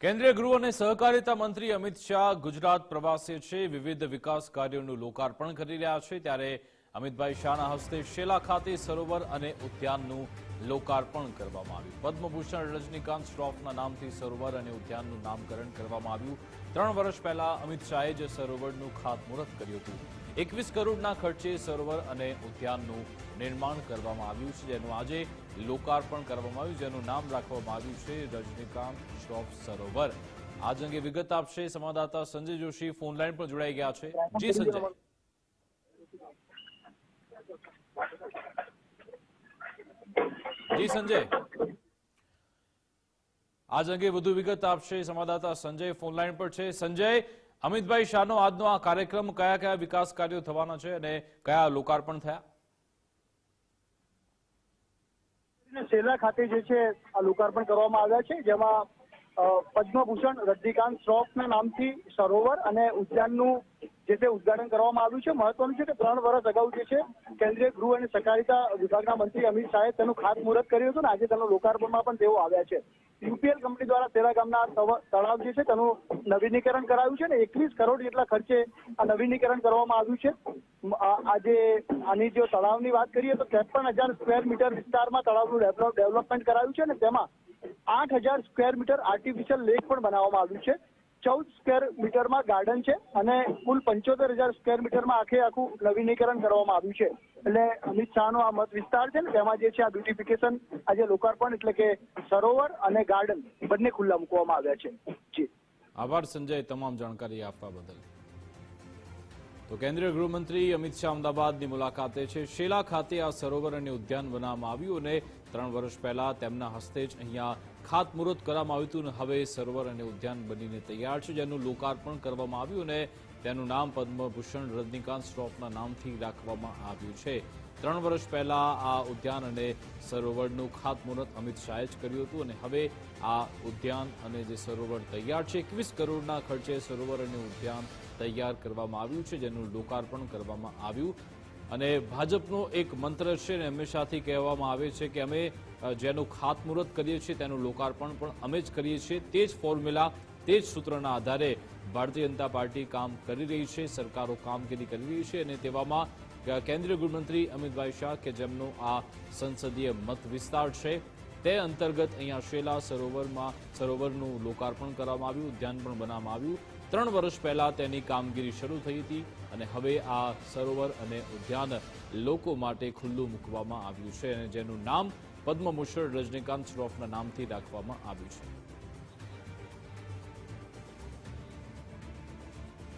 કેન્દ્રીય ગૃહ અને સહકારિતા મંત્રી અમિત શાહ ગુજરાત પ્રવાસે છે, વિવિધ વિકાસ કાર્યોનું લોકાર્પણ કરી રહ્યા છે. ત્યારે અમિતભાઈ શાહના હસ્તે શેલા ખાતે સરોવર અને ઉદ્યાનનું લોકાર્પણ કરવામાં આવ્યું. પદ્મભૂષણ રજનીકાંત શ્રોફના નામથી સરોવર અને ઉદ્યાનનું નામકરણ કરવામાં આવ્યું. ત્રણ વર્ષ પહેલા અમિત શાહે જ સરોવરનું ખાતમુહૂર્ત કર્યું હતું. એકવીસ કરોડના ખર્ચે સરોવર અને ઉદ્યાનનું નિર્માણ કરવામાં આવ્યું છે, જેનું આજે લોકાર્પણ કરવામાં આવ્યું, જેનું નામ રાખવામાં આવ્યું છે, રજનીકાંત શ્રોફ સરોવર. આજ અંગે વિગત આપશે સંવાદદાતા સંજય જોશી ફોનલાઈન પર જોડાઈ ગયા છે. જી સંજય. જી સંજય. આજ અંગે વધુ વિગત આપશે સંવાદદાતા સંજય ફોનલાઈન પર છે. સંજય અમિતભાઈ શાહનો આજનો આ કાર્યક્રમ કયા કયા વિકાસ કાર્યો થવાના છે અને કયા લોકાર્પણ થયા? સેલા ખાતે જે છે, આ લોકાર્પણ કરવામાં આવ્યા છે, જેમાં પદ્મભૂષણ, રજનીકાંત શ્રોફના નામથી સરોવર અને ઉદ્યાનનું જે તે ઉદ્ઘાટન કરવામાં આવ્યું છે, મહત્વનું છે કે ત્રણ વર્ષ અગાઉ જે છે, કેન્દ્રીય ગૃહ અને સહકારિતા વિભાગના મંત્રી અમિત શાહે તેનું ખાતમુહૂર્ત કર્યું હતું અને આજે તેનું લોકાર્પણમાં પણ તેઓ આવ્યા છે. યુપીએલ કંપની દ્વારા તેરા ગામના તળાવ જે છે, તેનું નવીનીકરણ કરાયું છે ને, એકવીસ કરોડ જેટલા ખર્ચે આ નવીનીકરણ કરવામાં આવ્યું છે. આજે આની જો તળાવની વાત કરીએ તો ત્રેપન હજાર સ્ક્વેર મીટર વિસ્તારમાં તળાવનું ડેવલપ ડેવલપમેન્ટ કરાયું છે અને તેમાં આઠ હજાર સ્ક્વેર મીટર આર્ટિફિશિયલ લેક પણ બનાવવામાં આવ્યું છે. ચૌદ સ્ક્વેર મીટરમાં ગાર્ડન છે અને કુલ પંચોતેર હજાર સ્ક્વેર મીટરમાં આખે આખું નવીનીકરણ કરવામાં આવ્યું છે. એટલે અમિત શાહનો આ મત વિસ્તાર છે ને, તેમાં જે છે આ બ્યુટિફિકેશન, આજે લોકાર્પણ એટલે કે સરોવર અને ગાર્ડન બંને ખુલ્લા મૂકવામાં આવ્યા છે. જી. આભાર સંજય, તમામ જાણકારી આપવા બદલ. તો કેન્દ્રીય ગૃહમંત્રી અમિત શાહ અમદાવાદની મુલાકાતે છે. શેલા ખાતે આ સરોવર અને ઉદ્યાન બનાવવામાં આવ્યું અને ત્રણ વર્ષ પહેલા તેમના હસ્તે જ અહીંયા ખાતમુહૂર્ત કરવામાં આવ્યું હતું અને હવે સરોવર અને ઉદ્યાન બનીને તૈયાર છે, જેનું લોકાર્પણ કરવામાં આવ્યું અને તેનું નામ પદ્મભૂષણ રજનીકાંત શ્રોફના નામથી રાખવામાં આવ્યું છે. ત્રણ વર્ષ પહેલા આ ઉદ્યાન અને સરોવરનું ખાતમુહૂર્ત અમિત શાહે જ કર્યું હતું અને હવે આ ઉદ્યાન અને જે સરોવર તૈયાર છે, એકવીસ કરોડના ખર્ચે સરોવર અને ઉદ્યાન તૈયાર કરવામાં આવ્યું છે, જેનું લોકાર્પણ કરવામાં આવ્યું. અને ભાજપનો એક મંત્ર છે ને હંમેશાથી કહેવામાં આવે છે કે અમે જેનું ખાતમુહૂર્ત કરીએ છીએ તેનું લોકાર્પણ પણ અમે જ કરીએ છીએ. તે જ ફોર્મ્યુલા, તે જ સૂત્રના આધારે ભારતીય જનતા પાર્ટી કામ કરી રહી છે, સરકારો કામગીરી કરી રહી છે અને તેવામાં કેન્દ્રીય ગૃહમંત્રી અમિતભાઈ શાહ કે જેમનો આ સંસદીય મત વિસ્તાર છે તે અંતર્ગત અહીંયા શેલા સરોવરમાં, સરોવરનું લોકાર્પણ કરવામાં આવ્યું, ઉદ્યાન પણ બનાવવામાં આવ્યું. ત્રણ વર્ષ પહેલા તેની કામગીરી શરૂ થઈ હતી અને હવે આ સરોવર અને ઉદ્યાન લોકો માટે ખુલ્લું મૂકવામાં આવ્યું છે અને જેનું નામ પદ્મભૂષણ રજનીકાંત શ્રોફના નામથી રાખવામાં આવ્યું છે.